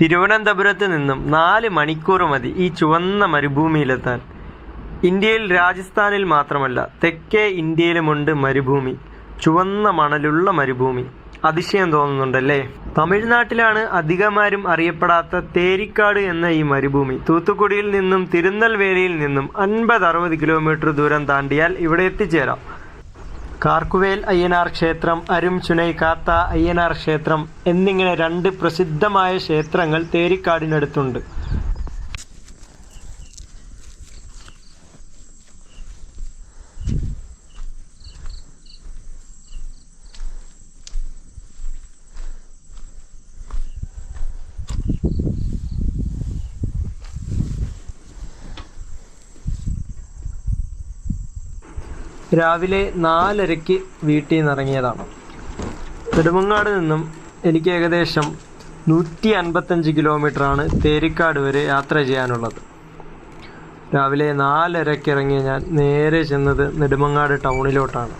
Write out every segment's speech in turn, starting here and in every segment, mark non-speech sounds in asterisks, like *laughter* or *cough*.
തിരുവനന്തപുരത്ത് നിന്നും നാല് മണിക്കൂർ മതി ഈ ചുവന്ന മരുഭൂമിയിലെത്താൻ. ഇന്ത്യയിൽ രാജസ്ഥാനിൽ മാത്രമല്ല തെക്കേ ഇന്ത്യയിലുമുണ്ട് മരുഭൂമി. ചുവന്ന മണലുള്ള മരുഭൂമി. അതിശയം തോന്നുന്നുണ്ടല്ലേ? തമിഴ്നാട്ടിലാണ് അധികമാരും അറിയപ്പെടാത്ത തേരിക്കാട് എന്ന ഈ മരുഭൂമി. തൂത്തുക്കുടിയിൽ നിന്നും തിരുനെൽവേലിയിൽ നിന്നും അൻപത് അറുപത് കിലോമീറ്റർ ദൂരം താണ്ടിയാൽ ഇവിടെ എത്തിച്ചേരാം. കാർക്കുവേൽ അയ്യനാർ ക്ഷേത്രം അരും ചുനൈ കാത്ത അയ്യനാർ ക്ഷേത്രം എന്നിങ്ങനെ രണ്ട് പ്രസിദ്ധമായ ക്ഷേത്രങ്ങൾ തേരിക്കാടിനടുത്തുണ്ട്. രാവിലെ നാലരയ്ക്ക് വീട്ടിൽ നിന്ന് ഇറങ്ങിയതാണ് നെടുമങ്ങാട് നിന്നും എനിക്ക് ഏകദേശം നൂറ്റി അൻപത്തഞ്ച് കിലോമീറ്ററാണ് തേരിക്കാട് വരെ യാത്ര ചെയ്യാനുള്ളത്. രാവിലെ നാലരയ്ക്ക് ഇറങ്ങിയ ഞാൻ നേരെ ചെന്നത് നെടുമങ്ങാട് ടൗണിലോട്ടാണ്.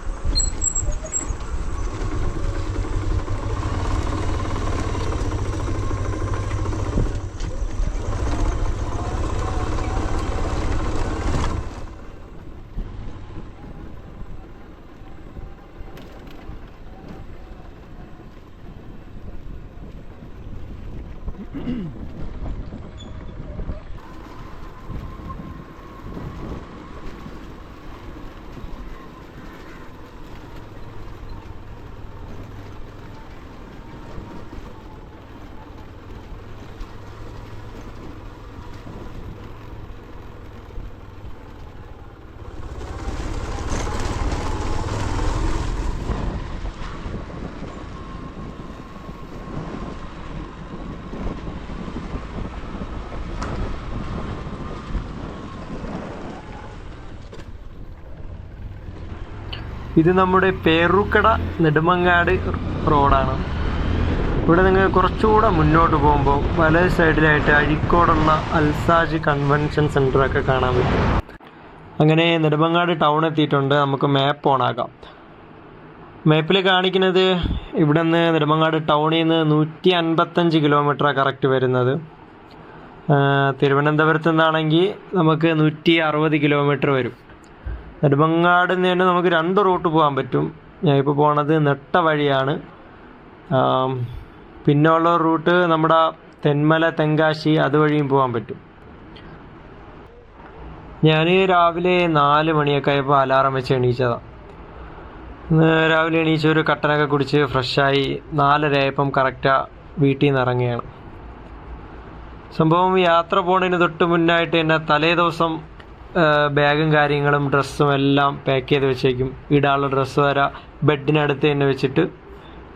ഇത് നമ്മുടെ പേറുക്കട നെടുമങ്ങാട് റോഡാണ്. ഇവിടെ നിങ്ങൾ കുറച്ചുകൂടെ മുന്നോട്ട് പോകുമ്പോൾ വലത് സൈഡിലായിട്ട് അഴിക്കോടുള്ള അൽസാജ് കൺവെൻഷൻ സെന്റർ ഒക്കെ കാണാൻ പറ്റും. അങ്ങനെ നെടുമങ്ങാട് ടൗൺ എത്തിയിട്ടുണ്ട്. നമുക്ക് മാപ്പ് ഓണാക്കാം. മാപ്പിൽ കാണിക്കുന്നത് ഇവിടെ നിന്ന് നെടുമങ്ങാട് ടൗണിൽ നിന്ന് നൂറ്റി അൻപത്തഞ്ച് കിലോമീറ്ററാണ് കറക്റ്റ് വരുന്നത് തിരുവനന്തപുരത്ത് നിന്നാണെങ്കിൽ നമുക്ക് നൂറ്റി അറുപത് കിലോമീറ്റർ വരും. നെടുമങ്ങാട് നിന്ന് നമുക്ക് രണ്ട് റൂട്ട് പോകാൻ പറ്റും. ഞാൻ ഇപ്പോൾ പോണത് നെട്ട വഴിയാണ്. പിന്നെയുള്ള റൂട്ട് നമ്മുടെ തെന്മല തെങ്കാശി അതുവഴിയും പോകാൻ പറ്റും. ഞാൻ രാവിലെ നാല് മണിയൊക്കെ ആയപ്പോൾ അലാറം വെച്ച് എണീച്ചതാണ് രാവിലെ എണീച്ച ഒരു കട്ടനൊക്കെ കുടിച്ച് ഫ്രഷായി നാലര ആയപ്പം കറക്റ്റാണ് വീട്ടിൽ നിന്ന് ഇറങ്ങുകയാണ്. സംഭവം യാത്ര പോണതിന് തൊട്ട് മുന്നായിട്ട് തന്നെ തലേ ദിവസം ബാഗും കാര്യങ്ങളും ഡ്രസ്സും എല്ലാം പാക്ക് ചെയ്ത് വെച്ചേക്കും. ഇടാനുള്ള ഡ്രസ്സ് വരെ ബെഡിനടുത്ത് തന്നെ വെച്ചിട്ട്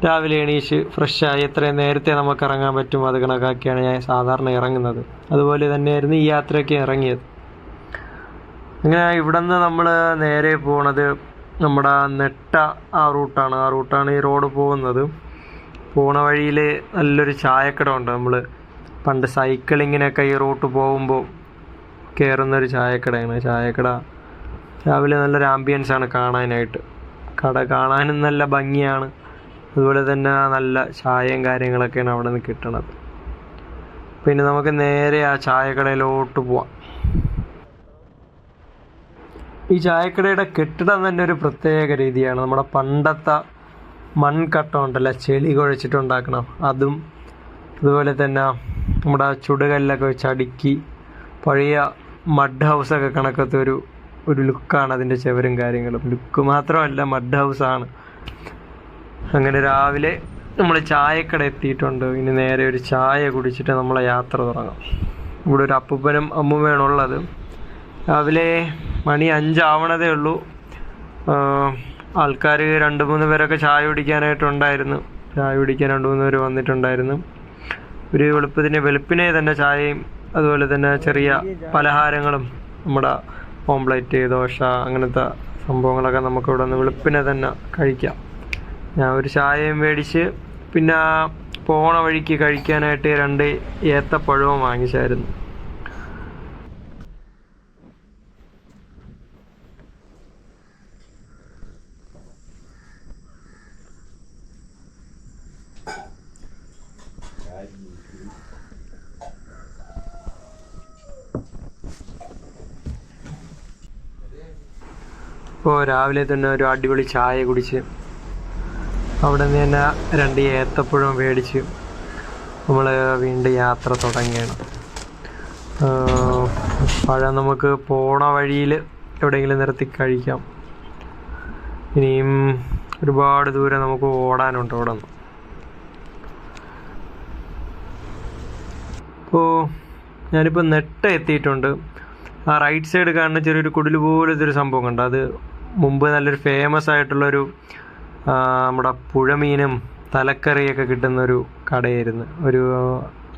രാവിലെ എണീച്ച് ഫ്രഷായി എത്രയും നേരത്തെ നമുക്ക് ഇറങ്ങാൻ പറ്റും അത് കണക്കാക്കിയാണ് ഞാൻ സാധാരണ ഇറങ്ങുന്നത്. അതുപോലെ തന്നെയായിരുന്നു ഈ യാത്രയ്ക്ക് ഇറങ്ങിയത്. അങ്ങനെ ഇവിടെ നിന്ന് നമ്മൾ നേരെ പോണത് നമ്മുടെ നെട്ട ആ റൂട്ടാണ് ആ റൂട്ടാണ് ഈ റോഡ് പോകുന്നത്. പോണ വഴിയിൽ നല്ലൊരു ചായക്കട ഉണ്ട് നമ്മൾ പണ്ട് സൈക്കിളിങ്ങിനൊക്കെ ഈ റൂട്ട് പോകുമ്പോൾ കയറുന്നൊരു ചായക്കടയാണ്. ചായക്കട രാവിലെ നല്ലൊരു ആണ് കാണാനായിട്ട്. കട കാണാനും നല്ല ഭംഗിയാണ്. അതുപോലെ തന്നെ നല്ല ചായയും കാര്യങ്ങളൊക്കെയാണ് അവിടെ നിന്ന് കിട്ടണത്. പിന്നെ നമുക്ക് നേരെ ആ ചായക്കടയിലോട്ട് പോവാം. ഈ ചായക്കടയുടെ കെട്ടിടം തന്നെ ഒരു പ്രത്യേക രീതിയാണ്. നമ്മുടെ പണ്ടത്തെ മൺകട്ട ഉണ്ടല്ലോ? ചെളി കുഴച്ചിട്ടുണ്ടാക്കണം. അതും അതുപോലെ തന്നെ നമ്മുടെ ചുടുകല്ലൊക്കെ വെച്ച് അടുക്കി പഴയ മഡ് ഹൗസൊക്കെ കണക്കത്തെ ഒരു ഒരു ലുക്കാണ് അതിന്റെ ചെവരും കാര്യങ്ങളും. ലുക്ക് മാത്രമല്ല മഡ് ഹൗസാണ് അങ്ങനെ രാവിലെ നമ്മൾ ചായക്കട എത്തിയിട്ടുണ്ട്. ഇനി നേരെ ഒരു ചായ കുടിച്ചിട്ട് നമ്മളെ യാത്ര തുടങ്ങാം. ഇവിടെ ഒരു അപ്പൂപ്പനും അമ്മൂമ്മയാണ് ഉള്ളത്. രാവിലെ മണി അഞ്ചാവണതേ ഉള്ളൂ. ആൾക്കാർ രണ്ട് മൂന്ന് പേരൊക്കെ ചായ കുടിക്കാനായിട്ടുണ്ടായിരുന്നു. ചായ കുടിക്കാൻ രണ്ട് മൂന്ന് പേര് വന്നിട്ടുണ്ടായിരുന്നു. ഒരു വെളുപ്പത്തിന് വെളുപ്പിനെ തന്നെ ചായയും അതുപോലെ തന്നെ ചെറിയ പലഹാരങ്ങളും നമ്മുടെ ഓംപ്ലേറ്റ് ദോശ അങ്ങനത്തെ സംഭവങ്ങളൊക്കെ നമുക്ക് ഇവിടെ നിന്ന് വെളുപ്പിനെ തന്നെ കഴിക്കാം. ഞാൻ ഒരു ചായയും മേടിച്ച് പിന്നെ പോണ വഴിക്ക് കഴിക്കാനായിട്ട് രണ്ട് ഏത്തപ്പഴവും വാങ്ങിച്ചായിരുന്നു. ഇപ്പോൾ രാവിലെ തന്നെ ഒരു അടിപൊളി ചായ കുടിച്ച് അവിടെ നിന്ന് തന്നെ രണ്ട് ഏത്തപ്പഴം മേടിച്ച് നമ്മൾ വീണ്ടും യാത്ര തുടങ്ങിയാണ് പഴം നമുക്ക് പോണ വഴിയിൽ എവിടെയെങ്കിലും നിർത്തി കഴിക്കാം. ഇനിയും ഒരുപാട് ദൂരം നമുക്ക് ഓടാനുണ്ട് അവിടെ നിന്ന് ഇപ്പോൾ ഞാനിപ്പോൾ നെട്ട എത്തിയിട്ടുണ്ട് ആ റൈറ്റ് സൈഡ് കാണുന്ന ചെറിയൊരു കുടിൽ പോലത്തെ ഒരു സംഭവം കണ്ടോ? അത് മുമ്പ് നല്ലൊരു ഫേമസ് ആയിട്ടുള്ളൊരു നമ്മുടെ പുഴമീനും തലക്കറിയൊക്കെ കിട്ടുന്ന ഒരു കടയായിരുന്നു. ഒരു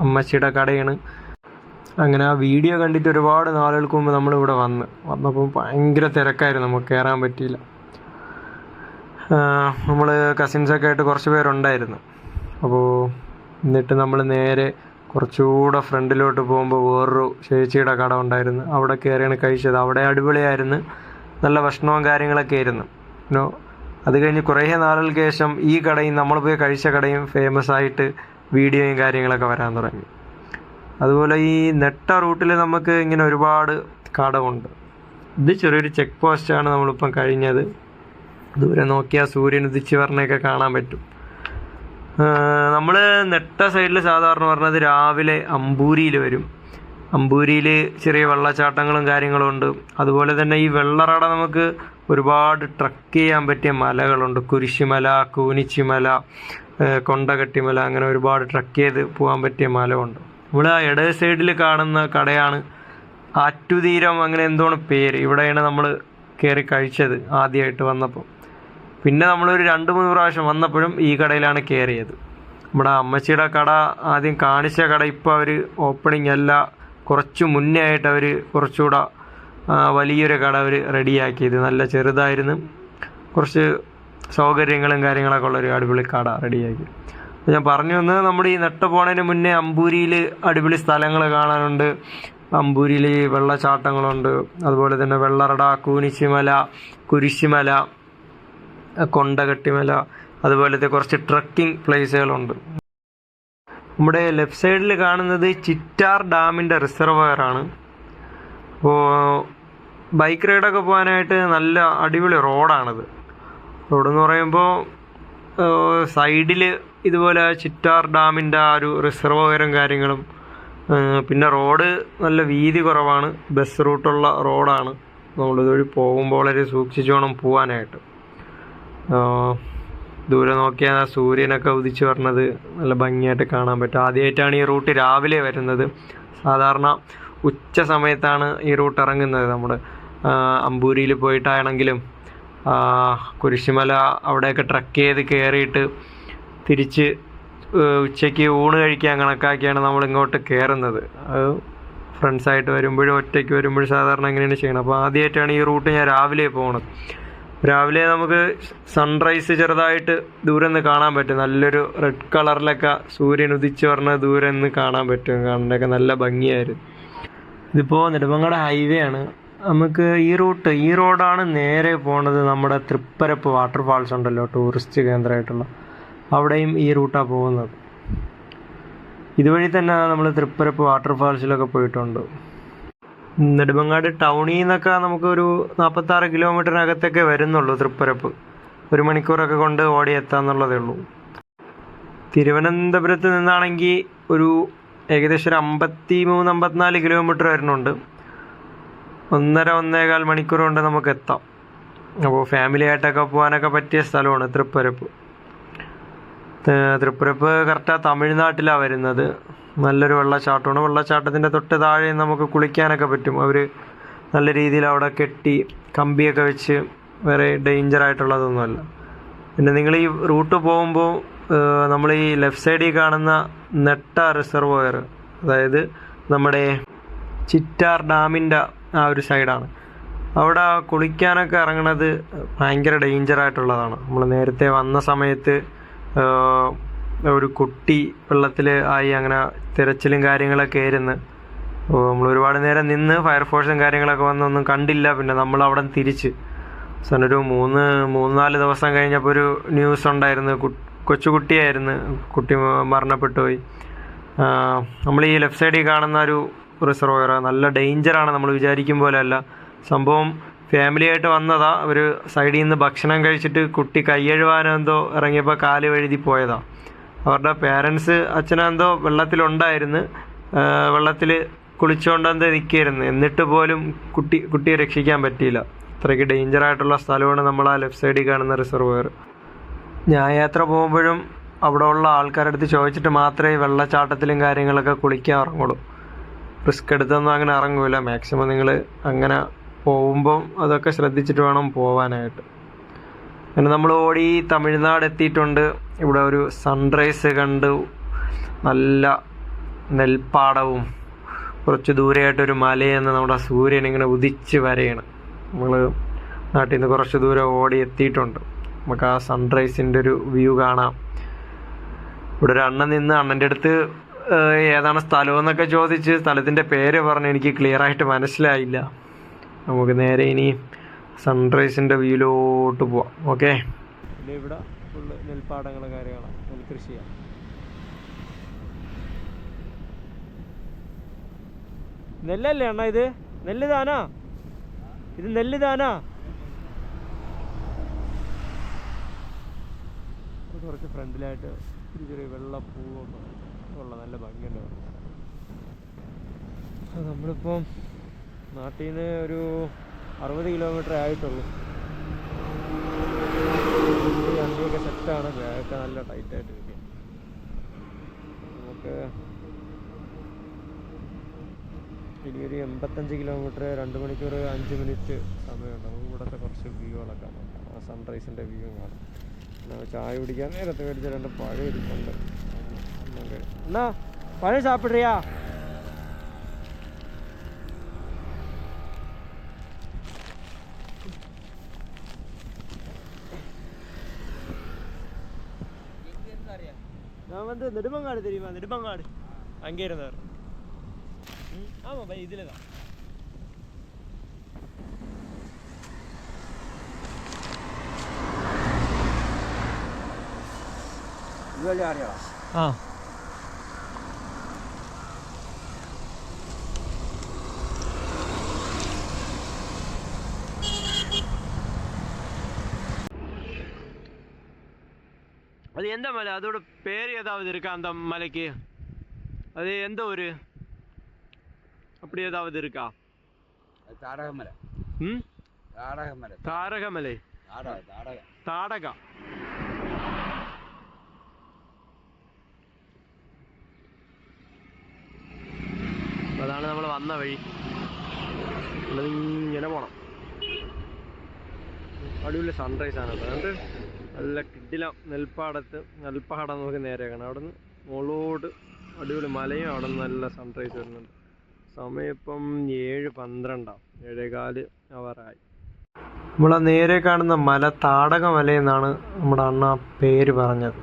അമ്മച്ചിയുടെ കടയാണ്. അങ്ങനെ ആ വീഡിയോ കണ്ടിട്ട് ഒരുപാട് നാളുകൾക്ക് മുമ്പ് നമ്മളിവിടെ വന്ന്. വന്നപ്പോൾ ഭയങ്കര തിരക്കായിരുന്നു നമുക്ക് കയറാൻ പറ്റിയില്ല. നമ്മൾ കസിൻസൊക്കെ ആയിട്ട് കുറച്ച് പേരുണ്ടായിരുന്നു. അപ്പോൾ എന്നിട്ട് നമ്മൾ നേരെ കുറച്ചുകൂടെ ഫ്രണ്ടിലോട്ട് പോകുമ്പോൾ വേറൊരു ചേച്ചിയുടെ കട ഉണ്ടായിരുന്നു. അവിടെ കയറിയാണ് കഴിച്ചത്. അവിടെ അടിപൊളിയായിരുന്നു. നല്ല ഭക്ഷണവും കാര്യങ്ങളൊക്കെ ആയിരുന്നു. പിന്നെ അത് കഴിഞ്ഞ് കുറേ നാളുകൾക്ക് ശേഷം ഈ കടയും നമ്മൾ പോയി കഴിച്ച കടയും ഫേമസ് ആയിട്ട് വീഡിയോയും കാര്യങ്ങളൊക്കെ വരാൻ തുടങ്ങി. അതുപോലെ ഈ നെട്ട റൂട്ടിൽ നമുക്ക് ഇങ്ങനെ ഒരുപാട് കടമുണ്ട് ഇത് ചെറിയൊരു ചെക്ക് പോസ്റ്റാണ് നമ്മളിപ്പം കഴിഞ്ഞത്. ദൂരെ നോക്കിയാൽ സൂര്യൻ ഉദിച്ച് പറഞ്ഞൊക്കെ കാണാൻ പറ്റും. നമ്മൾ നെട്ട സൈഡിൽ സാധാരണ പറഞ്ഞത് രാവിലെ അമ്പൂരിയിൽ വരും. അമ്പൂരിയിൽ ചെറിയ വെള്ളച്ചാട്ടങ്ങളും കാര്യങ്ങളും ഉണ്ട്. അതുപോലെ തന്നെ ഈ വെള്ളറട നമുക്ക് ഒരുപാട് ട്രക്ക് ചെയ്യാൻ പറ്റിയ മലകളുണ്ട്. കുരിശിമല കൂനിച്ചിമല കൊണ്ടകട്ടിമല അങ്ങനെ ഒരുപാട് ട്രക്ക് ചെയ്ത് പോകാൻ പറ്റിയ മലമുണ്ട്. നമ്മൾ ആ ഇട സൈഡിൽ കാണുന്ന കടയാണ് ആറ്റുതീരം അങ്ങനെ എന്തോണ് പേര്. ഇവിടെയാണ് നമ്മൾ കയറി കഴിച്ചത് ആദ്യമായിട്ട് വന്നപ്പോൾ പിന്നെ നമ്മളൊരു രണ്ട് മൂന്ന് പ്രാവശ്യം വന്നപ്പോഴും ഈ കടയിലാണ് കയറിയത് നമ്മുടെ അമ്മച്ചിയുടെ കട ആദ്യം കാണിച്ച കട ഇപ്പോൾ അവർ ഓപ്പണിംഗ് അല്ല. കുറച്ച് മുന്നേ ആയിട്ട് അവർ കുറച്ചുകൂടെ വലിയൊരു കട അവർ റെഡിയാക്കിയത്. നല്ല ചെറുതായിരുന്നു. കുറച്ച് സൗകര്യങ്ങളും കാര്യങ്ങളൊക്കെ ഉള്ളൊരു അടിപൊളി കട റെഡിയാക്കി. അപ്പോൾ ഞാൻ പറഞ്ഞു വന്നത് നമ്മുടെ ഈ നട്ട് പോണതിന് മുന്നേ അമ്പൂരിയിൽ അടിപൊളി സ്ഥലങ്ങൾ കാണാനുണ്ട്. അമ്പൂരിയിൽ വെള്ളച്ചാട്ടങ്ങളുണ്ട്. അതുപോലെ തന്നെ വെള്ളറട കൂനിശിമല കുരിശിമല കൊണ്ടകട്ടിമല അതുപോലത്തെ കുറച്ച് ട്രക്കിംഗ് പ്ലേസുകളുണ്ട്. നമ്മുടെ ലെഫ്റ്റ് സൈഡിൽ കാണുന്നത് ചിറ്റാർ ഡാമിന്റെ റിസർവയർ ആണ്. അപ്പോൾ ബൈക്ക് റൈഡൊക്കെ പോകാനായിട്ട് നല്ല അടിപൊളി റോഡാണിത് റോഡ് എന്ന് പറയുമ്പോൾ സൈഡിൽ ഇതുപോലെ ചിറ്റാർ ഡാമിന്റെ ആ ഒരു റിസർവയറും കാര്യങ്ങളും പിന്നെ റോഡ് നല്ല വീതി കുറവാണ്. ബസ് റൂട്ടുള്ള റോഡാണ് നമ്മളിതുവഴി പോകുമ്പോൾ വളരെ സൂക്ഷിച്ചു വേണം പോകാനായിട്ട് ദൂരെ നോക്കിയാൽ സൂര്യനൊക്കെ ഉദിച്ച് വരണത്. നല്ല ഭംഗിയായിട്ട് കാണാൻ പറ്റും. ആദ്യമായിട്ടാണ് ഈ റൂട്ട് രാവിലെ വരുന്നത്. സാധാരണ ഉച്ച സമയത്താണ് ഈ റൂട്ട് ഇറങ്ങുന്നത് നമ്മൾ അമ്പൂരിയിൽ പോയിട്ടാണെങ്കിലും കുരിശുമല അവിടെയൊക്കെ ട്രക്ക് ചെയ്ത് കയറിയിട്ട് തിരിച്ച് ഉച്ചയ്ക്ക് ഊണ് കഴിക്കാൻ കണക്കാക്കിയാണ് നമ്മൾ ഇങ്ങോട്ട് കയറുന്നത് അത് ഫ്രണ്ട്സായിട്ട് വരുമ്പോഴും ഒറ്റയ്ക്ക് വരുമ്പോഴും സാധാരണ എങ്ങനെയാണ് ചെയ്യണം അപ്പോൾ ആദ്യമായിട്ടാണ് ഈ റൂട്ട് ഞാൻ രാവിലെ പോകുന്നത് രാവിലെ നമുക്ക് സൺറൈസ് ചെറുതായിട്ട് ദൂരെ നിന്ന് കാണാൻ പറ്റും. നല്ലൊരു റെഡ് കളറിലൊക്കെ സൂര്യൻ ഉദിച്ച് പറഞ്ഞ ദൂരെ നിന്ന് കാണാൻ പറ്റും. കാണാനൊക്കെ നല്ല ഭംഗിയായിരുന്നു. ഇതിപ്പോൾ നെടുമങ്ങാട് ഹൈവേ ആണ്. നമുക്ക് ഈ റൂട്ട് ഈ റോഡാണ് നേരെ പോണത് നമ്മുടെ തൃപ്പരപ്പ് വാട്ടർഫാൾസ് ഉണ്ടല്ലോ ടൂറിസ്റ്റ് കേന്ദ്രമായിട്ടുള്ള അവിടെയും ഈ റൂട്ടാണ് പോകുന്നത്. ഇതുവഴി തന്നെ നമ്മൾ തൃപ്പരപ്പ് വാട്ടർഫാൾസിലൊക്കെ പോയിട്ടുണ്ട്. നെടുമങ്ങാട് ടൗണിൽ നിന്നൊക്കെ നമുക്കൊരു നാൽപ്പത്താറ് കിലോമീറ്ററിനകത്തൊക്കെ വരുന്നുള്ളൂ തൃപ്പരപ്പ്. ഒരു മണിക്കൂറൊക്കെ കൊണ്ട് ഓടി എത്താന്നുള്ളതേ ഉള്ളൂ. തിരുവനന്തപുരത്ത് നിന്നാണെങ്കിൽ ഒരു ഏകദേശം ഒരു അമ്പത്തി മൂന്ന് അമ്പത്തിനാല് കിലോമീറ്റർ വരുന്നുണ്ട്. ഒന്നര ഒന്നേകാൽ മണിക്കൂർ കൊണ്ട് നമുക്ക് എത്താം. അപ്പോൾ ഫാമിലി ആയിട്ടൊക്കെ പോകാനൊക്കെ പറ്റിയ സ്ഥലമാണ് തൃപ്പരപ്പ്. തൃപ്പരപ്പ് കറക്റ്റാ തമിഴ്നാട്ടിലാണ് വരുന്നത്. നല്ലൊരു വെള്ളച്ചാട്ടമാണ്. വെള്ളച്ചാട്ടത്തിന്റെ തൊട്ട് താഴെ നമുക്ക് കുളിക്കാനൊക്കെ പറ്റും. അവർ നല്ല രീതിയിൽ അവിടെ കെട്ടി കമ്പിയൊക്കെ വെച്ച് വേറെ ഡേഞ്ചർ ആയിട്ടുള്ളതൊന്നുമല്ല പിന്നെ നിങ്ങൾ ഈ റൂട്ട് പോകുമ്പോൾ നമ്മൾ ഈ ലെഫ്റ്റ് സൈഡിൽ കാണുന്ന നെട്ട റിസർവോയർ അതായത് നമ്മുടെ ചിറ്റാർ ഡാമിന്റെ ആ ഒരു സൈഡാണ് അവിടെ കുളിക്കാനൊക്കെ ഇറങ്ങണത് ഭയങ്കര ഡേഞ്ചർ ആയിട്ടുള്ളതാണ്. നമ്മൾ നേരത്തെ വന്ന സമയത്ത് ഒരു കുട്ടി വെള്ളത്തിൽ ആയി അങ്ങനെ തിരച്ചിലും കാര്യങ്ങളൊക്കെ ആയിരുന്നു. അപ്പോൾ നമ്മൾ ഒരുപാട് നേരം നിന്ന് ഫയർഫോഴ്സും കാര്യങ്ങളൊക്കെ വന്നൊന്നും കണ്ടില്ല. പിന്നെ നമ്മൾ അവിടെ തിരിച്ച്. സാറിന് ഒരു മൂന്ന് മൂന്നാൽ ദിവസം കഴിഞ്ഞപ്പോൾ ഒരു ന്യൂസ് ഉണ്ടായിരുന്നു. കൊച്ചുകുട്ടിയായിരുന്നു കുട്ടി മരണപ്പെട്ടു പോയി. നമ്മൾ ഈ ലെഫ്റ്റ് സൈഡിൽ കാണുന്ന ഒരു റിസർവോയർ നല്ല ഡേഞ്ചറാണ് നമ്മൾ വിചാരിക്കും പോലെ അല്ല സംഭവം ഫാമിലി ആയിട്ട് വന്നതാ. ഒരു സൈഡിൽ നിന്ന് ഭക്ഷണം കഴിച്ചിട്ട് കുട്ടി കയ്യഴുവാനെന്തോ ഇറങ്ങിയപ്പോൾ കാൽ വഴുതി പോയതാ. അവരുടെ പേരൻസ് അച്ഛനെന്തോ വെള്ളത്തിലുണ്ടായിരുന്നു. വെള്ളത്തിൽ കുളിച്ചുകൊണ്ടെന്തോ നിൽക്കുകയായിരുന്നു എന്നിട്ട് പോലും കുട്ടി കുട്ടിയെ രക്ഷിക്കാൻ പറ്റിയില്ല. അത്രയ്ക്ക് ഡേഞ്ചർ ആയിട്ടുള്ള സ്ഥലമാണ് നമ്മൾ ആ ലെഫ്റ്റ് സൈഡിൽ കാണുന്ന റിസർവയർ ഞാൻ യാത്ര പോകുമ്പോഴും അവിടെ ഉള്ള ആൾക്കാരുടെ അടുത്ത് ചോദിച്ചിട്ട് മാത്രമേ വെള്ളച്ചാട്ടത്തിലും കാര്യങ്ങളൊക്കെ കുളിക്കാൻ ഇറങ്ങുള്ളൂ. റിസ്ക് എടുത്തൊന്നും അങ്ങനെ ഇറങ്ങൂല. മാക്സിമം നിങ്ങൾ അങ്ങനെ പോകുമ്പം അതൊക്കെ ശ്രദ്ധിച്ചിട്ട് വേണം പോവാനായിട്ട്. പിന്നെ നമ്മൾ ഓടി തമിഴ്നാട് എത്തിയിട്ടുണ്ട്. ഇവിടെ ഒരു സൺറൈസ് കണ്ടു. നല്ല നെൽപ്പാടവും. കുറച്ച് ദൂരെയായിട്ടൊരു മലയെന്ന് നമ്മുടെ സൂര്യൻ ഇങ്ങനെ ഉദിച്ച് വരെയാണ്. നമ്മൾ നാട്ടിൽ നിന്ന് കുറച്ച് ദൂരം ഓടി എത്തിയിട്ടുണ്ട്. നമുക്ക് ആ സൺറൈസിന്റെ ഒരു വ്യൂ കാണാം. ഇവിടെ ഒരു അണ്ണൻ നിന്ന് അണ്ണന്റെ അടുത്ത് ഏതാണ് സ്ഥലമെന്നൊക്കെ ചോദിച്ച് സ്ഥലത്തിന്റെ പേര് പറഞ്ഞ് എനിക്ക് ക്ലിയറായിട്ട് മനസ്സിലായില്ല. നമുക്ക് നേരെ ഇനി സൺറൈസിന്റെ വ്യൂലോട്ട് പോവാം. ഓക്കെ ഇവിടെ ഫുള്ള് നെൽപ്പാടങ്ങൾ കാര്യങ്ങളാണ് നെൽകൃഷിയാണ് നെല്ലല്ലേ അണ്ണ ഇത്? നെല്ല് താനാ? ഇത് നെല്ല് താനാ? കുറച്ച് ഫ്രണ്ടിലായിട്ട് ഒരു ചെറിയ വെള്ള പൂവൊക്കെ ഉള്ള നല്ല ഭംഗിയുണ്ട്. നമ്മളിപ്പം നാട്ടിൽ നിന്ന് ഒരു അറുപത് കിലോമീറ്റർ ആയിട്ടുള്ളൂ. വണ്ടിയൊക്കെ സെറ്റാണ്. ബാഗൊക്കെ നല്ല ടൈറ്റായിട്ട് ഇരിക്കും. നമുക്ക് ഇനി ഒരു എൺപത്തഞ്ച് കിലോമീറ്റർ രണ്ട് മണിക്കൂർ അഞ്ച് മിനിറ്റ് സമയമുണ്ട്. നമുക്ക് ഇവിടുത്തെ കുറച്ച് വ്യൂകളൊക്കെ നോക്കാം. ആ സൺറൈസിന്റെ വ്യൂ കാണാം. എന്നാൽ ചായ കുടിക്കാൻ നേരത്തെ മേടിച്ച രണ്ട് പഴം ഇരിപ്പുണ്ട്. എന്നാ പഴയ സാപ്പിട്റിയാ வந்து நெடுமங்காடு தெரியுமா நெடுமங்காடு அங்கே இருந்தார் ம் ஆமாம் பை இதில் தான் ആ அது எந்த மலை அதோட பேர் ஏதாவது இருக்கா அந்த மலைக்கு அது எந்த ஊர் அப்படி ஏதாவது இருக்கா தாடகமலை ம் தாடகமலை താരകമലൈ தாடக தாடக താടക അതാണ് നമ്മൾ വന്ന വഴി നമ്മളത് ഇങ്ങനെ പോണം അടിപൊളി സൺറൈസ് ആണ് കേട്ടോ എന്നിട്ട് നല്ല കിഡില നെൽപ്പാടത്ത് നെൽപ്പാടം നമുക്ക് നേരെ കാണാം. അവിടെ നിന്ന് മുകളോട്ട് അടിപൊളി മലയും അവിടെ നിന്ന് നല്ല സൺറൈസ് വരുന്നുണ്ട്. സമയം ഇപ്പം ഏഴ് പന്ത്രണ്ടാവും ഏഴേകാൽ അവറായി നമ്മൾ നേരെ കാണുന്ന മല താടക മല എന്നാണ് നമ്മുടെ അണ്ണ പേര് പറഞ്ഞത്.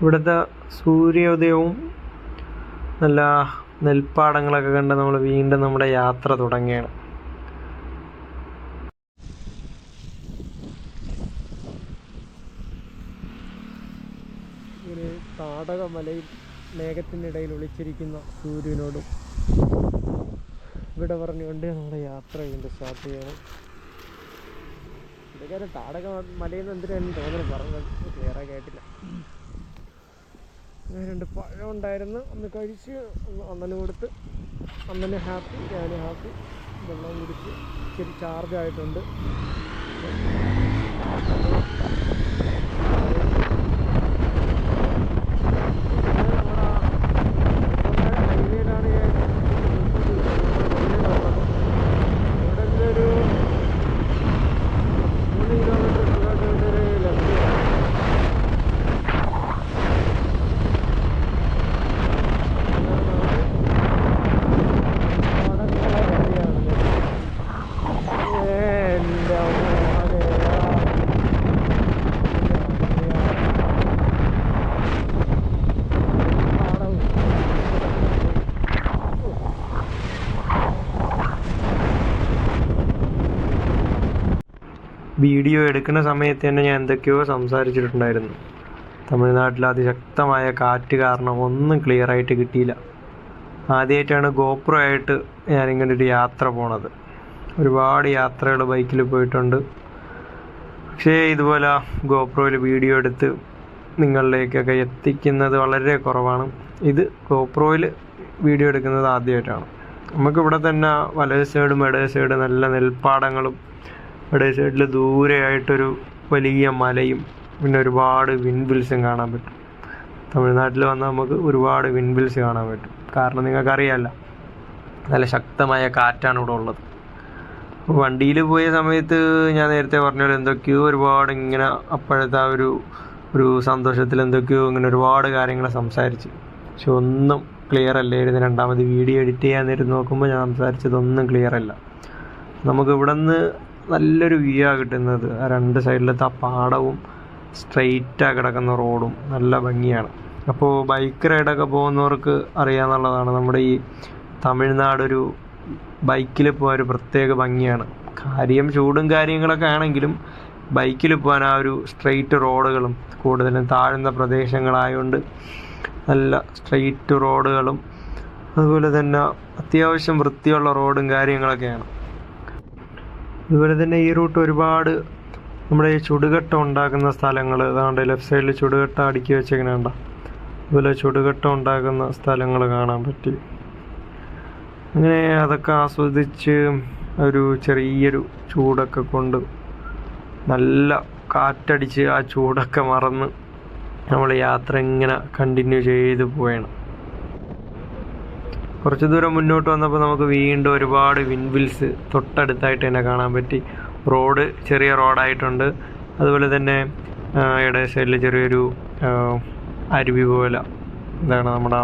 ഇവിടുത്തെ സൂര്യോദയവും നല്ല നെൽപ്പാടങ്ങളൊക്കെ കണ്ട് നമ്മൾ വീണ്ടും നമ്മുടെ യാത്ര തുടങ്ങുകയാണ് ഒരു താടകമലയിൽ മേഘത്തിനിടയിൽ ഒളിച്ചിരിക്കുന്ന സൂര്യനോടും ഇവിടെ പറഞ്ഞുകൊണ്ട് നമ്മുടെ യാത്ര വീണ്ടും സ്റ്റാർട്ട് ചെയ്യണം ഇതൊക്കെ താടക മലയെന്ന് എന്തിനാണ് തോന്നുന്നു. പറഞ്ഞത് ക്ലിയർ കേട്ടില്ല. രണ്ട് പഴം ഉണ്ടായിരുന്നു. ഒന്ന് കഴിച്ച് അന്നന് കൊടുത്ത് അന്നന് ഹാപ്പി ഞാൻ ഹാപ്പി. വെള്ളം കുടിച്ച് ഇച്ചിരി ചാർജ് ആയിട്ടുണ്ട് ഇവിടെ ഒരു മൂന്ന് കിലോമീറ്റർ കിലോമീറ്റർ ലെഫ്റ്റ് എന്റെ വീഡിയോ എടുക്കുന്ന സമയത്ത് തന്നെ ഞാൻ എന്തൊക്കെയോ സംസാരിച്ചിട്ടുണ്ടായിരുന്നു. തമിഴ്നാട്ടിൽ അതിശക്തമായ കാറ്റ് കാരണം ഒന്നും ക്ലിയർ ആയിട്ട് കിട്ടിയില്ല. ആദ്യമായിട്ടാണ് ഗോപ്രോ ആയിട്ട് ഞാനിങ്ങനെ ഒരു യാത്ര പോണത്. ഒരുപാട് യാത്രകൾ ബൈക്കിൽ പോയിട്ടുണ്ട്. പക്ഷേ ഇതുപോലെ ഗോപ്രോയിൽ വീഡിയോ എടുത്ത് നിങ്ങളിലേക്കൊക്കെ എത്തിക്കുന്നത് വളരെ കുറവാണ്. ഇത് ഗോപ്രോയിൽ വീഡിയോ എടുക്കുന്നത് ആദ്യമായിട്ടാണ് നമുക്കിവിടെ തന്നെ വലത് സൈഡും ഇടത് സൈഡും നല്ല നെൽപ്പാടങ്ങളും ഇടത് സൈഡിൽ ദൂരെയായിട്ടൊരു വലിയ മലയും പിന്നെ ഒരുപാട് വിൻബിൽസും കാണാൻ പറ്റും. തമിഴ്നാട്ടിൽ വന്നാൽ നമുക്ക് ഒരുപാട് വിൻബിൽസ് കാണാൻ പറ്റും. കാരണം നിങ്ങൾക്ക് അറിയാമല്ല നല്ല ശക്തമായ കാറ്റാണ് ഇവിടെ ഉള്ളത്. വണ്ടിയിൽ പോയ സമയത്ത് ഞാൻ നേരത്തെ പറഞ്ഞ പോലെ എന്തൊക്കെയോ ഒരുപാട് ഇങ്ങനെ അപ്പോഴത്തെ ആ ഒരു ഒരു സന്തോഷത്തിൽ എന്തൊക്കെയോ ഇങ്ങനെ ഒരുപാട് കാര്യങ്ങൾ സംസാരിച്ച്. പക്ഷെ ഒന്നും ക്ലിയർ അല്ലായിരുന്നു രണ്ടാമത് വീഡിയോ എഡിറ്റ് ചെയ്യാൻ നേരം നോക്കുമ്പോൾ ഞാൻ സംസാരിച്ചതൊന്നും ക്ലിയർ അല്ല. നമുക്ക് ഇവിടെ നിന്ന് നല്ലൊരു വ്യൂ ആ കിട്ടുന്നത്. ആ രണ്ട് സൈഡിലത്തെ ആ പാടവും സ്ട്രെയിറ്റാ കിടക്കുന്ന റോഡും നല്ല ഭംഗിയാണ്. അപ്പോൾ ബൈക്ക് റൈഡൊക്കെ പോകുന്നവർക്ക് അറിയാമെന്നുള്ളതാണ് നമ്മുടെ ഈ തമിഴ്നാടൊരു ബൈക്കിൽ പോകാൻ ഒരു പ്രത്യേക ഭംഗിയാണ്. കാര്യം ചൂടും കാര്യങ്ങളൊക്കെ ആണെങ്കിലും ബൈക്കിൽ പോകാൻ ആ ഒരു സ്ട്രെയിറ്റ് റോഡുകളും കൂടുതലും താഴ്ന്ന പ്രദേശങ്ങളായതുകൊണ്ട് നല്ല സ്ട്രെയിറ്റ് റോഡുകളും അതുപോലെ തന്നെ അത്യാവശ്യം വൃത്തിയുള്ള റോഡും കാര്യങ്ങളൊക്കെയാണ്. അതുപോലെ തന്നെ ഈ റൂട്ട് ഒരുപാട് നമ്മുടെ ഈ ചുടുകട്ട ഉണ്ടാക്കുന്ന സ്ഥലങ്ങൾ അതാണ്ട് ലെഫ്റ്റ് സൈഡിൽ ചുടുകട്ട അടുക്കി വെച്ചേക്കണേണ്ട. അതുപോലെ ചുടുകട്ട ഉണ്ടാക്കുന്ന സ്ഥലങ്ങൾ കാണാൻ പറ്റി. അങ്ങനെ അതൊക്കെ ആസ്വദിച്ച് ഒരു ചെറിയൊരു ചൂടൊക്കെ കൊണ്ട് നല്ല കാറ്റടിച്ച് ആ ചൂടൊക്കെ മറന്ന് നമ്മൾ യാത്ര ഇങ്ങനെ കണ്ടിന്യൂ ചെയ്ത് പോവുകയാണ് കുറച്ച് ദൂരം മുന്നോട്ട് വന്നപ്പോൾ നമുക്ക് വീണ്ടും ഒരുപാട് വിൻവിൽസ് തൊട്ടടുത്തായിട്ട് തന്നെ കാണാൻ പറ്റി. റോഡ് ചെറിയ റോഡായിട്ടുണ്ട് അതുപോലെ തന്നെ ഇടേ സൈഡിൽ ചെറിയൊരു അരുവി പോലെ ഇതാണ് നമ്മുടെ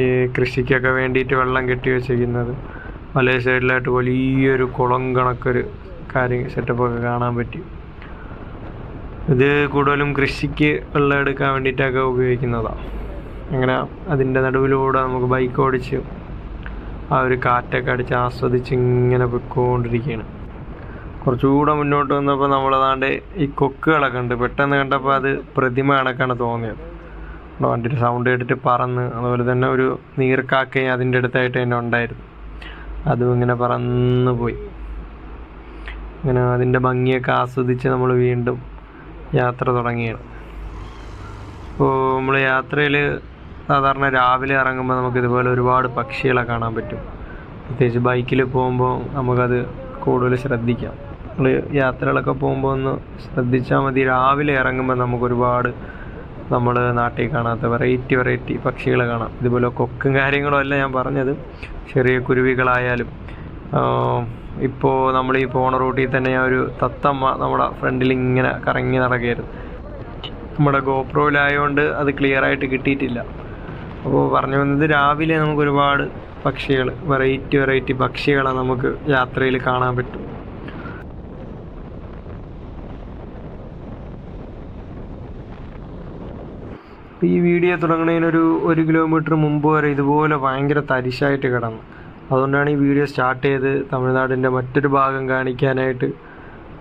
ഈ കൃഷിക്കൊക്കെ വേണ്ടിയിട്ട് വെള്ളം കെട്ടി വെച്ചിരിക്കുന്നത്. മലയ സൈഡിലായിട്ട് വലിയൊരു കുളം കണക്കൊരു കാര്യം സെറ്റപ്പൊക്കെ കാണാൻ പറ്റി. ഇത് കൂടുതലും കൃഷിക്ക് വെള്ളം എടുക്കാൻ വേണ്ടിയിട്ടൊക്കെ ഉപയോഗിക്കുന്നതാണ് അങ്ങനെ അതിന്റെ നടുവിലൂടെ നമുക്ക് ബൈക്ക് ഓടിച്ച് ആ ഒരു കാറ്റൊക്കെ അടിച്ച് ആസ്വദിച്ച് ഇങ്ങനെ പൊയ്ക്കൊണ്ടിരിക്കുകയാണ് കുറച്ചുകൂടെ മുന്നോട്ട് വന്നപ്പോൾ നമ്മളതാണ്ട് ഈ കൊക്കുകളൊക്കെ ഉണ്ട്. പെട്ടെന്ന് കണ്ടപ്പോൾ അത് പ്രതിമ കണക്കാണ് തോന്നിയത്. നമ്മുടെ വണ്ടിയുടെ സൗണ്ട് കേട്ടിട്ട് പറന്ന് അതുപോലെ തന്നെ ഒരു നീർക്കാക്കയും അതിന്റെ അടുത്തായിട്ട് തന്നെ ഉണ്ടായിരുന്നു. അതും ഇങ്ങനെ പറന്ന് പോയി. അങ്ങനെ അതിന്റെ ഭംഗിയൊക്കെ ആസ്വദിച്ച് നമ്മൾ വീണ്ടും യാത്ര തുടങ്ങിയാണ്. അപ്പോൾ നമ്മൾ യാത്രയിൽ സാധാരണ രാവിലെ ഇറങ്ങുമ്പോൾ നമുക്ക് ഇതുപോലെ ഒരുപാട് പക്ഷികളെ കാണാൻ പറ്റും. പ്രത്യേകിച്ച് ബൈക്കിൽ പോകുമ്പോൾ നമുക്കത് കൂടുതൽ ശ്രദ്ധിക്കാം. നമ്മൾ യാത്രകളൊക്കെ പോകുമ്പോൾ ഒന്ന് ശ്രദ്ധിച്ചാൽ മതി. രാവിലെ ഇറങ്ങുമ്പോൾ നമുക്ക് ഒരുപാട് നമ്മൾ നാട്ടിൽ കാണാത്ത വെറൈറ്റി വെറൈറ്റി പക്ഷികളെ കാണാം. ഇതുപോലെ കൊക്കും കാര്യങ്ങളും അല്ല ഞാൻ പറഞ്ഞത്. ചെറിയ കുരുവികളായാലും. ഇപ്പോൾ നമ്മൾ ഈ പോണ റൂട്ടിൽ തന്നെ ഒരു തത്തമ്മ നമ്മുടെ ഫ്രണ്ടിൽ ഇങ്ങനെ കറങ്ങി നടക്കുകയായിരുന്നു. നമ്മുടെ ഗോപ്രോയിലായതുകൊണ്ട് അത് ക്ലിയർ ആയിട്ട് കിട്ടിയിട്ടില്ല. അപ്പോൾ പറഞ്ഞു വന്നത് രാവിലെ നമുക്ക് ഒരുപാട് പക്ഷികൾ വെറൈറ്റി വെറൈറ്റി പക്ഷികളെ നമുക്ക് യാത്രയിൽ കാണാൻ പറ്റും. ഈ വീഡിയോ തുടങ്ങുന്നതിനൊരു ഒരു കിലോമീറ്റർ മുമ്പ് വരെ ഇതുപോലെ ഭയങ്കര തരിശായിട്ട് കിടന്നു. അതുകൊണ്ടാണ് ഈ വീഡിയോ സ്റ്റാർട്ട് ചെയ്ത് തമിഴ്നാടിന്റെ മറ്റൊരു ഭാഗം കാണിക്കാനായിട്ട്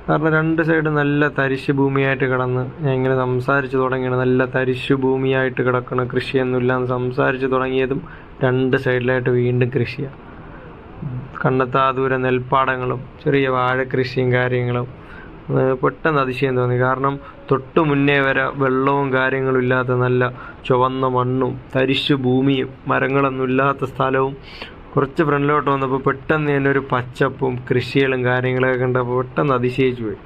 കാരണം രണ്ട് സൈഡ് നല്ല തരിശ് ഭൂമിയായിട്ട് കിടന്ന് ഞാൻ ഇങ്ങനെ സംസാരിച്ച് തുടങ്ങിയാണ്. നല്ല തരിശ് ഭൂമിയായിട്ട് കിടക്കണം കൃഷിയൊന്നുമില്ലാന്ന് സംസാരിച്ചു തുടങ്ങിയതും രണ്ട് സൈഡിലായിട്ട് വീണ്ടും കൃഷിയാണ് കണ്ടെത്താ ദൂരെ നെൽപ്പാടങ്ങളും ചെറിയ വാഴക്കൃഷിയും കാര്യങ്ങളും പെട്ടെന്ന് അതിശയം തോന്നി. കാരണം തൊട്ട് മുന്നേ വരെ വെള്ളവും കാര്യങ്ങളും ഇല്ലാത്ത നല്ല ചുവന്ന മണ്ണും തരിശു ഭൂമിയും മരങ്ങളൊന്നും ഇല്ലാത്ത സ്ഥലവും കുറച്ച് ഫ്രണ്ടിലോട്ട് വന്നപ്പോൾ പെട്ടെന്ന് തന്നെ ഒരു പച്ചപ്പും കൃഷികളും കാര്യങ്ങളൊക്കെ കണ്ടപ്പോൾ പെട്ടെന്ന് അതിശയിച്ചു പോയി.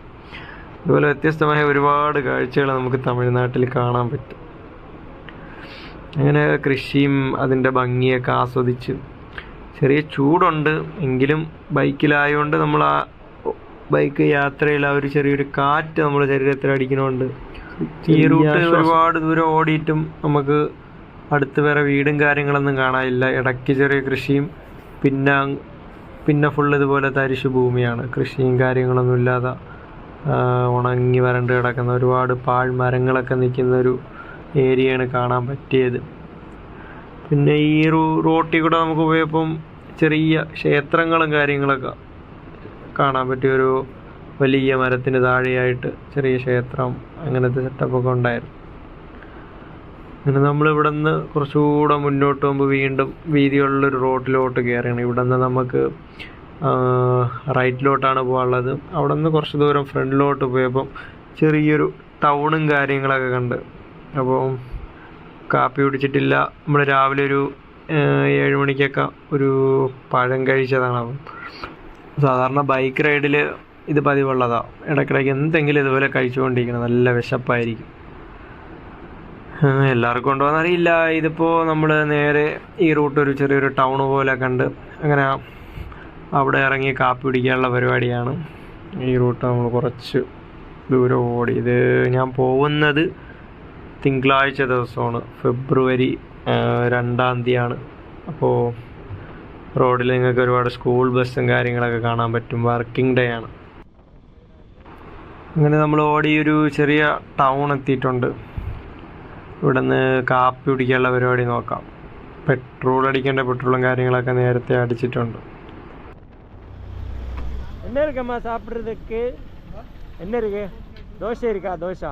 അതുപോലെ വ്യത്യസ്തമായ ഒരുപാട് കാഴ്ചകൾ നമുക്ക് തമിഴ്നാട്ടിൽ കാണാൻ പറ്റും. അങ്ങനെ കൃഷിയും അതിന്റെ ഭംഗിയൊക്കെ ആസ്വദിച്ച്. ചെറിയ ചൂടുണ്ട് എങ്കിലും ബൈക്കിലായതുകൊണ്ട് നമ്മൾ ആ ബൈക്ക് യാത്രയിൽ ആ ഒരു ചെറിയൊരു കാറ്റ് നമ്മുടെ ശരീരത്തിൽ അടിക്കണോണ്ട് ഈ റൂട്ട് ഒരുപാട് ദൂരം ഓടിയിട്ടും നമുക്ക് അടുത്ത് വേറെ വീടും കാര്യങ്ങളൊന്നും കാണാനില്ല. ഇടയ്ക്ക് ചെറിയ കൃഷിയും പിന്നെ പിന്നെ ഫുള്ള് ഇതുപോലെ തരിശു ഭൂമിയാണ്. കൃഷിയും കാര്യങ്ങളൊന്നും ഇല്ലാതെ ഉണങ്ങി വരണ്ട് കിടക്കുന്ന ഒരുപാട് പാഴ്മരങ്ങളൊക്കെ നിൽക്കുന്ന ഒരു ഏരിയയാണ് കാണാൻ പറ്റിയത്. പിന്നെ ഈ റൂ റോട്ടിൽ കൂടെ നമുക്ക് പോയപ്പം ചെറിയ ക്ഷേത്രങ്ങളും കാര്യങ്ങളൊക്കെ കാണാൻ പറ്റിയ ഒരു വലിയ മരത്തിന് താഴെയായിട്ട് ചെറിയ ക്ഷേത്രം അങ്ങനത്തെ സെറ്റപ്പൊക്കെ ഉണ്ടായിരുന്നു. അങ്ങനെ നമ്മൾ ഇവിടെ നിന്ന് കുറച്ചുകൂടെ മുന്നോട്ട് പോകുമ്പോൾ വീണ്ടും വീതിയുള്ളൊരു റോഡിലോട്ട് കയറുകയാണ് ഇവിടെ നിന്ന് നമുക്ക് റൈറ്റിലോട്ടാണ് പോകാനുള്ളത്. അവിടെ നിന്ന് കുറച്ച് ദൂരം ഫ്രണ്ടിലോട്ട് പോയപ്പം ചെറിയൊരു ടൗണും കാര്യങ്ങളൊക്കെ കണ്ട്. അപ്പോൾ കാപ്പി കുടിച്ചിട്ടില്ല. നമ്മൾ രാവിലെ ഒരു ഏഴ് മണിക്കൊക്കെ ഒരു പഴം കഴിച്ചതാണ് അപ്പം. സാധാരണ ബൈക്ക് റൈഡിൽ ഇത് പതിവുള്ളതാണ് ഇടയ്ക്കിടയ്ക്ക് എന്തെങ്കിലും ഇതുപോലെ കഴിച്ചുകൊണ്ടിരിക്കണം. നല്ല വിശപ്പായിരിക്കും. *laughs* എല്ലാവർക്കും ഉണ്ടോയെന്ന് അറിയില്ല. ഇതിപ്പോൾ നമ്മൾ നേരെ ഈ റൂട്ട് ഒരു ചെറിയൊരു ടൗൺ പോലെ കണ്ട് അങ്ങനെ അവിടെ ഇറങ്ങി കാപ്പി പിടിക്കാനുള്ള പരിപാടിയാണ്. ഈ റൂട്ട് നമ്മൾ കുറച്ച് ദൂരം ഓടി. ഇത് ഞാൻ പോകുന്നത് തിങ്കളാഴ്ച ദിവസമാണ്. ഫെബ്രുവരി രണ്ടാം തീയതിയാണ്. അപ്പോൾ റോഡിൽ നിങ്ങൾക്ക് ഒരുപാട് സ്കൂൾ ബസ്സും കാര്യങ്ങളൊക്കെ കാണാൻ പറ്റും. വർക്കിംഗ് ഡേ ആണ്. അങ്ങനെ നമ്മൾ ഓടി ഒരു ചെറിയ ടൗൺ എത്തിയിട്ടുണ്ട്. ഇവിടുന്ന് കാപ്പി കുടിക്കാനുള്ള പരിപാടി നോക്കാം പെട്രോൾ അടിക്കേണ്ട പെട്രോളും കാര്യങ്ങളൊക്കെ നേരത്തെ അടിച്ചിട്ടുണ്ട് என்ன இருக்கம்மா சாப்பிட்றதுக்கு என்ன இருக்கு தோசை இருக்கா தோசை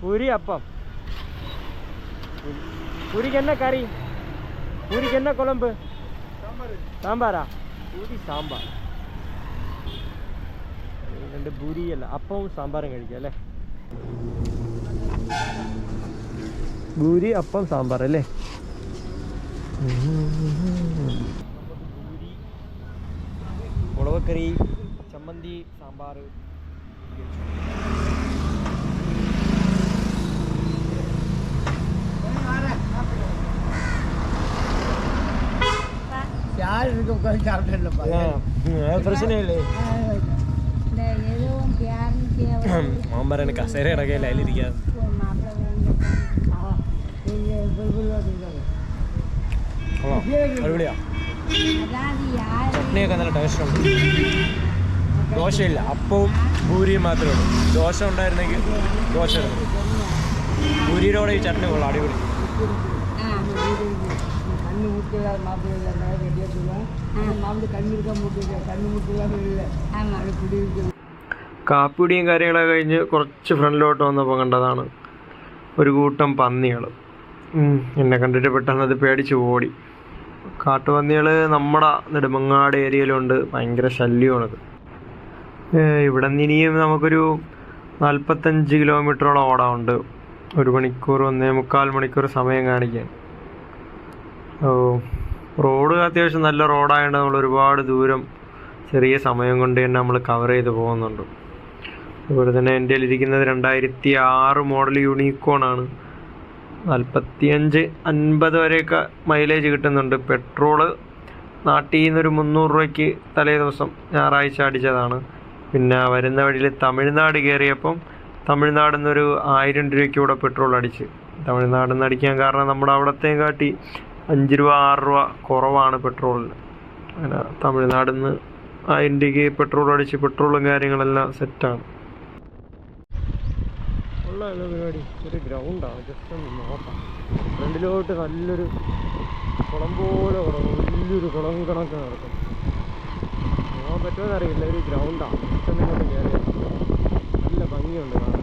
பூரி அப்பம் பூரிக்கு என்ன கறி பூரிக்கு என்ன குழம்பு സാമ്പാറാ പൂരി സാമ്പാർ രണ്ട് പൂരി അല്ല അപ്പവും സാമ്പാറും കഴിക്കാം അല്ലേ ഭൂരി അപ്പം സാമ്പാർ അല്ലേ മുളകക്കറി ചമ്മന്തി സാമ്പാർ പ്രശ്നമില്ലേ അവൻ പറയണ കസേര ഇടകയില്ല അതിലിരിക്കാതെ അടിപൊളിയാ அதாவது யார் ചട്നിയൊക്കെ നല്ല ടേസ്റ്റ് ഉണ്ട് ദോശയില്ല അപ്പവും പൂരിയും മാത്രമേ ഉള്ളൂ ദോശ ഉണ്ടായിരുന്നെങ്കിൽ ദോശ ഇടുന്നു പൂരിയുടെ ഈ ചട്നി കൊള്ളാം അടിപൊളി கண்ணு முட்டலாம் மாப்பிள்ளை இல்லை ரெடியாக சொல்லுவோம் மாப்பிள்ளை கண்ணு இருக்க முட்டு கண்ணு முட்டுலாம் இல்லை ஆமாம் அப்படி குடி இருக்கு കാപ്പിടിയും കാര്യങ്ങളൊക്കെ കഴിഞ്ഞ് കുറച്ച് ഫ്രണ്ടിലോട്ട് വന്നപ്പോൾ കണ്ടതാണ് ഒരു കൂട്ടം പന്നികൾ എന്നെ കണ്ടിട്ട് പെട്ടെന്ന് അത് പേടിച്ച് ഓടി. കാട്ടുപന്നികൾ നമ്മുടെ നെടുമങ്ങാട് ഏരിയയിലുണ്ട്. ഭയങ്കര ശല്യമാണത്. ഇവിടെ നിന്ന് ഇനിയും നമുക്കൊരു നാൽപ്പത്തഞ്ച് കിലോമീറ്ററോളം ഓടാറുണ്ട് ഒരു മണിക്കൂർ ഒന്നേ മുക്കാൽ മണിക്കൂർ സമയം കാണിക്കാൻ. ഓ റോഡ് അത്യാവശ്യം നല്ല റോഡായതുകൊണ്ട് നമ്മൾ ഒരുപാട് ദൂരം ചെറിയ സമയം കൊണ്ട് തന്നെ നമ്മൾ കവർ ചെയ്ത് പോകുന്നുണ്ട്. അതുപോലെ തന്നെ എന്റെ ഇരിക്കുന്നത് രണ്ടായിരത്തി ആറ് മോഡൽ യൂണിക്കോൺ ആണ് നാൽപ്പത്തിയഞ്ച് അൻപത് വരെയൊക്കെ മൈലേജ് കിട്ടുന്നുണ്ട്. പെട്രോൾ നാട്ടിൽ നിന്നൊരു മുന്നൂറ് രൂപയ്ക്ക് തലേ ദിവസം ഞായറാഴ്ച അടിച്ചതാണ്. പിന്നെ വരുന്ന വഴിയിൽ തമിഴ്നാട് കയറിയപ്പം തമിഴ്നാട് നിന്നൊരു ആയിരം രൂപയ്ക്ക് കൂടെ പെട്രോൾ അടിച്ച്. തമിഴ്നാട് നിന്ന് അടിക്കാൻ കാരണം നമ്മുടെ അവിടത്തെയും കാട്ടി അഞ്ച് രൂപ ആറ് രൂപ കുറവാണ് പെട്രോളിന് അങ്ങനെ തമിഴ്നാട് നിന്ന് ആയിരം രൂപയ്ക്ക് പെട്രോൾ അടിച്ച് പെട്രോളും കാര്യങ്ങളെല്ലാം സെറ്റാണ് ഉള്ള പരിപാടി. ഒരു ഗ്രൗണ്ടാണ് ജസ്റ്റ് ഒന്ന് നോക്കാം. ഫ്രണ്ടിലോട്ട് നല്ലൊരു കുളം പോലെ കുറവ് വലിയൊരു കുളം കണക്ക് നടക്കും. പോകാൻ പറ്റുമെന്ന് അറിയില്ല. ഒരു ഗ്രൗണ്ടാണ് ഒന്ന് ഇങ്ങോട്ട് കയറിയാൽ നല്ല ഭംഗിയുണ്ട് കാണാൻ.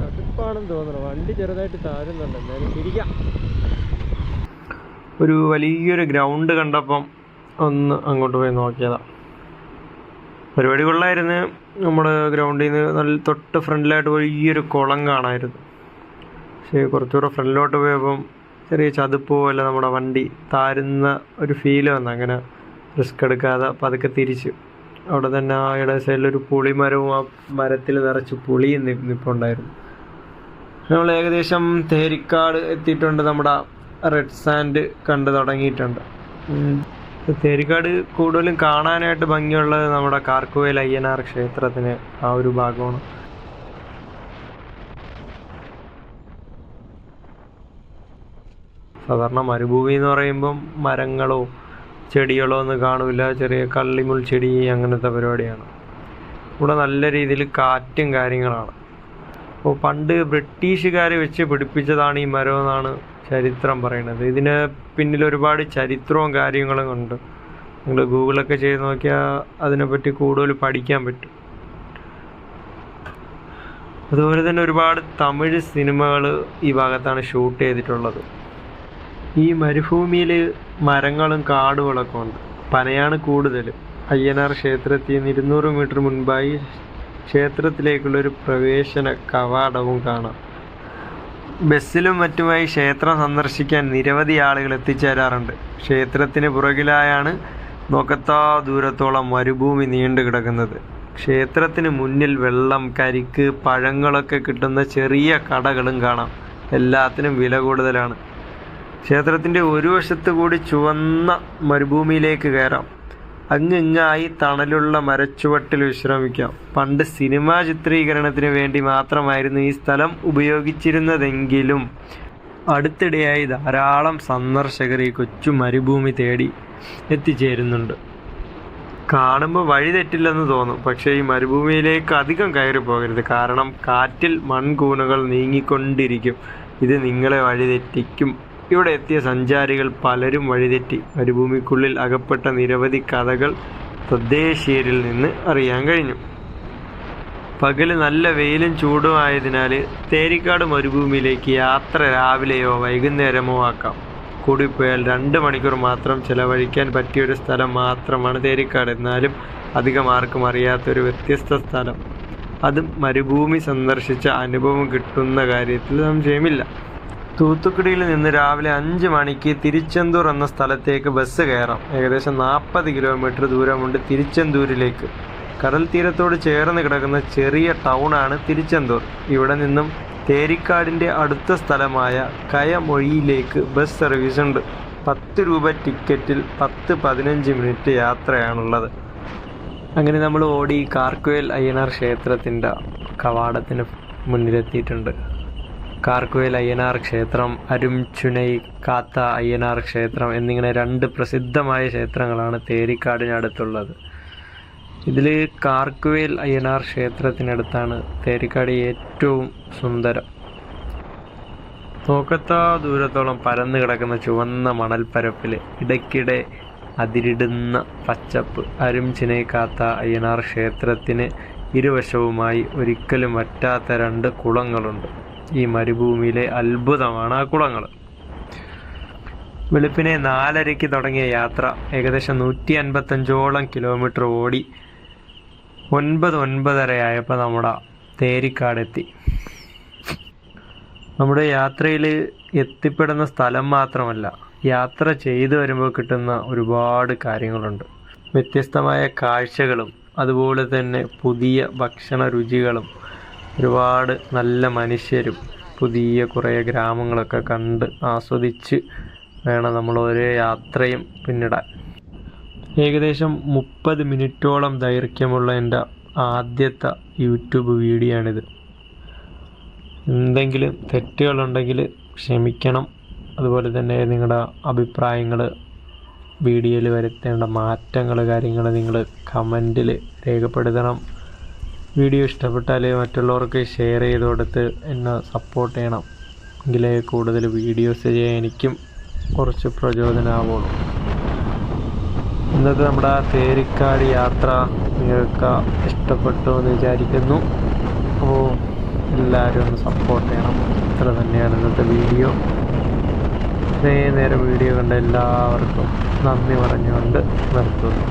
ചതുപ്പാണെന്ന് തോന്നുന്നു. വണ്ടി ചെറുതായിട്ട് താഴുന്നുണ്ട് എന്തായാലും തിരിക്കാം. ഒരു വലിയൊരു ഗ്രൗണ്ട് കണ്ടപ്പം ഒന്ന് അങ്ങോട്ട് പോയി നോക്കിയതാ. പരിപാടി കൊള്ളായിരുന്നു. നമ്മുടെ ഗ്രൗണ്ടിൽ നിന്ന് നല്ല തൊട്ട് ഫ്രണ്ടിലായിട്ട് വലിയൊരു കുളം കാണായിരുന്നു. പക്ഷേ കുറച്ചുകൂടെ ഫ്രണ്ടിലോട്ട് പോയപ്പം ചെറിയ ചതുപ്പ് പോലെ നമ്മുടെ വണ്ടി താരുന്ന ഒരു ഫീൽ വന്നു. അങ്ങനെ റിസ്ക് എടുക്കാതെ പതുക്കെ തിരിച്ചു. അവിടെ തന്നെ ആ ഇട സൈഡിലൊരു പുളിമരവും ആ മരത്തിൽ നിറച്ച് പുളിയും നിന്നിപ്പോണ്ടായിരുന്നു നമ്മൾ ഏകദേശം തേരിക്കാട് എത്തിയിട്ടുണ്ട്. നമ്മുടെ റെഡ് സാൻഡ് കണ്ടു തുടങ്ങിയിട്ടുണ്ട്. തേരിക്കാട് കൂടുതലും കാണാനായിട്ട് ഭംഗിയുള്ളത് നമ്മുടെ കാർക്കുവേൽ അയ്യനാർ ക്ഷേത്രത്തിന് ആ ഒരു ഭാഗമാണ്. സാധാരണ മരുഭൂമി എന്ന് പറയുമ്പം മരങ്ങളോ ചെടികളോ ഒന്നും കാണില്ല ചെറിയ കള്ളിമുൾ ചെടി അങ്ങനത്തെ പരിപാടിയാണ്. ഇവിടെ നല്ല രീതിയിൽ കാറ്റും കാര്യങ്ങളാണ്. അപ്പോൾ പണ്ട് ബ്രിട്ടീഷുകാർ വെച്ച് പിടിപ്പിച്ചതാണ് ഈ മരം എന്നാണ് ചരിത്രം പറയുന്നത്. ഇതിന് പിന്നിൽ ഒരുപാട് ചരിത്രവും കാര്യങ്ങളും ഉണ്ട്. നിങ്ങൾ ഗൂഗിളൊക്കെ ചെയ്ത് നോക്കിയാൽ അതിനെപ്പറ്റി കൂടുതൽ പഠിക്കാൻ പറ്റും. അതുപോലെ തന്നെ ഒരുപാട് തമിഴ് സിനിമകൾ ഈ ഭാഗത്താണ് ഷൂട്ട് ചെയ്തിട്ടുള്ളത്. ഈ മരുഭൂമിയിൽ മരങ്ങളും കാടുകളൊക്കെ ഉണ്ട്. പനയാണ് കൂടുതൽ. അയ്യനാർ ക്ഷേത്രത്തിൽ നിന്ന് ഇരുന്നൂറ് മീറ്റർ മുൻപായി ക്ഷേത്രത്തിലേക്കുള്ളൊരു പ്രവേശന കവാടവും കാണാം. ബസ്സിലും മറ്റുമായി ക്ഷേത്രം സന്ദർശിക്കാൻ നിരവധി ആളുകൾ എത്തിച്ചേരാറുണ്ട്. ക്ഷേത്രത്തിന് പുറകിലായാണ് നോക്കത്താ ദൂരത്തോളം മരുഭൂമി നീണ്ടു കിടക്കുന്നത്. ക്ഷേത്രത്തിന് മുന്നിൽ വെള്ളം കരിക്ക് പഴങ്ങളൊക്കെ കിട്ടുന്ന ചെറിയ കടകളും കാണാം. എല്ലാത്തിനും വില കൂടുതലാണ്. ക്ഷേത്രത്തിന്റെ ഒരു വശത്ത് കൂടി ചുവന്ന മരുഭൂമിയിലേക്ക് കയറാം. അങ്ങിങ്ങായി തണലുള്ള മരച്ചുവട്ടിൽ വിശ്രമിക്കാം. പണ്ട് സിനിമാ ചിത്രീകരണത്തിന് വേണ്ടി മാത്രമായിരുന്നു ഈ സ്ഥലം ഉപയോഗിച്ചിരുന്നതെങ്കിലും അടുത്തിടെയായി ധാരാളം സന്ദർശകർ ഈ കൊച്ചു മരുഭൂമി തേടി എത്തിച്ചേരുന്നുണ്ട്. കാണുമ്പോൾ വഴി തെറ്റില്ലെന്ന് തോന്നും പക്ഷേ ഈ മരുഭൂമിയിലേക്ക് അധികം കയറി പോകരുത്. കാരണം കാറ്റിൽ മൺകൂണുകൾ നീങ്ങിക്കൊണ്ടിരിക്കും. ഇത് നിങ്ങളെ വഴിതെറ്റിക്കും ഇവിടെ എത്തിയ സഞ്ചാരികൾ പലരും വഴിതെറ്റി. മരുഭൂമിക്കുള്ളിൽ അകപ്പെട്ട നിരവധി കഥകൾ തദ്ദേശീയരിൽ നിന്ന് അറിയാൻ കഴിഞ്ഞു. പകൽ നല്ല വെയിലും ചൂടും ആയതിനാൽ തേരിക്കാട് മരുഭൂമിയിലേക്ക് യാത്ര രാവിലെയോ വൈകുന്നേരമോ ആക്കാം. കൂടിപ്പോയാൽ രണ്ട് മണിക്കൂർ മാത്രം ചിലവഴിക്കാൻ പറ്റിയൊരു സ്ഥലം മാത്രമാണ് തേരിക്കാട്. എന്നാലും അധികം ആർക്കും അറിയാത്തൊരു വ്യത്യസ്ത സ്ഥലം. അതും മരുഭൂമി സന്ദർശിച്ച അനുഭവം കിട്ടുന്ന കാര്യത്തിൽ സംശയമില്ല. തൂത്തുക്കുടിയിൽ നിന്ന് രാവിലെ അഞ്ച് മണിക്ക് തിരുച്ചെന്തൂർ എന്ന സ്ഥലത്തേക്ക് ബസ് കയറാം. ഏകദേശം നാൽപ്പത് കിലോമീറ്റർ ദൂരമുണ്ട് തിരുച്ചെന്തൂരിലേക്ക്. കടൽ തീരത്തോട് ചേർന്ന് കിടക്കുന്ന ചെറിയ ടൗണാണ് തിരുച്ചെന്തൂർ. ഇവിടെ നിന്നും തേരിക്കാടിന്റെ അടുത്ത സ്ഥലമായ കയമൊഴിയിലേക്ക് ബസ് സർവീസ് ഉണ്ട്. പത്ത് രൂപ ടിക്കറ്റിൽ പത്ത് പതിനഞ്ച് മിനിറ്റ് യാത്രയാണുള്ളത്. അങ്ങനെ നമ്മൾ ഓടി കാർക്കുവേൽ അയ്യനാർ ക്ഷേത്രത്തിന്റെ കവാടത്തിന് മുന്നിലെത്തിയിട്ടുണ്ട്. കാർക്കുവേൽ അയ്യനാർ ക്ഷേത്രം അരുംചുനൈ കാത്ത അയ്യനാർ ക്ഷേത്രം എന്നിങ്ങനെ രണ്ട് പ്രസിദ്ധമായ ക്ഷേത്രങ്ങളാണ് തേരിക്കാടിനടുത്തുള്ളത്. ഇതിൽ കാർക്കുവേൽ അയ്യനാർ ക്ഷേത്രത്തിനടുത്താണ് തേരിക്കാട് ഏറ്റവും സുന്ദരം. നോക്കത്താ ദൂരത്തോളം പരന്നു കിടക്കുന്ന ചുവന്ന മണൽപ്പരപ്പിൽ ഇടയ്ക്കിടെ അതിരിടുന്ന പച്ചപ്പ് അരും കാത്ത അയ്യനാർ ക്ഷേത്രത്തിന് ഇരുവശവുമായി ഒരിക്കലും വറ്റാത്ത രണ്ട് കുളങ്ങളുണ്ട്. ഈ മരുഭൂമിയിലെ അത്ഭുതമാണ് ആ കുളങ്ങൾ. വെളുപ്പിനെ നാലരയ്ക്ക് തുടങ്ങിയ യാത്ര ഏകദേശം നൂറ്റി അൻപത്തഞ്ചോളം കിലോമീറ്റർ ഓടി ഒൻപത് ഒൻപതര ആയപ്പോൾ നമ്മുടെ തേരിക്കാടെത്തി. നമ്മുടെ യാത്രയിൽ എത്തിപ്പെടുന്ന സ്ഥലം മാത്രമല്ല യാത്ര ചെയ്തു വരുമ്പോൾ കിട്ടുന്ന ഒരുപാട് കാര്യങ്ങളുണ്ട്. വ്യത്യസ്തമായ കാഴ്ചകളും അതുപോലെ തന്നെ പുതിയ ഭക്ഷണ രുചികളും ഒരുപാട് നല്ല മനുഷ്യരും പുതിയ കുറേ ഗ്രാമങ്ങളൊക്കെ കണ്ട് ആസ്വദിച്ച് വേണം നമ്മൾ ഓരോ യാത്രയും പിന്നിടാൻ. ഏകദേശം മുപ്പത് മിനിറ്റോളം ദൈർഘ്യമുള്ള എന്റെ ആദ്യത്തെ യൂട്യൂബ് വീഡിയോ ആണിത് എന്തെങ്കിലും തെറ്റുകളുണ്ടെങ്കിൽ ക്ഷമിക്കണം. അതുപോലെ തന്നെ നിങ്ങളുടെ അഭിപ്രായങ്ങൾ വീഡിയോയിൽ വരുത്തേണ്ട മാറ്റങ്ങൾ കാര്യങ്ങൾ നിങ്ങൾ കമന്റിൽ രേഖപ്പെടുത്തണം. വീഡിയോ ഇഷ്ടപ്പെട്ടാൽ മറ്റുള്ളവർക്ക് ഷെയർ ചെയ്ത് കൊടുത്ത് എന്നെ സപ്പോർട്ട് ചെയ്യണം. എങ്കിലേ കൂടുതൽ വീഡിയോസ് ചെയ്യാൻ എനിക്കും കുറച്ച് പ്രചോദനമാവുള്ളൂ ഇന്നത്തെ നമ്മുടെ തേരിക്കാട് യാത്ര നിങ്ങൾക്ക് ഇഷ്ടപ്പെട്ടു എന്ന് വിചാരിക്കുന്നു. അപ്പോൾ എല്ലാവരും ഒന്ന് സപ്പോർട്ട് ചെയ്യണം. ഇത്ര തന്നെയാണ് ഇന്നത്തെ വീഡിയോ ഇത്രയും നേരം വീഡിയോ കണ്ട എല്ലാവർക്കും നന്ദി പറഞ്ഞുകൊണ്ട് നിർത്തുന്നു.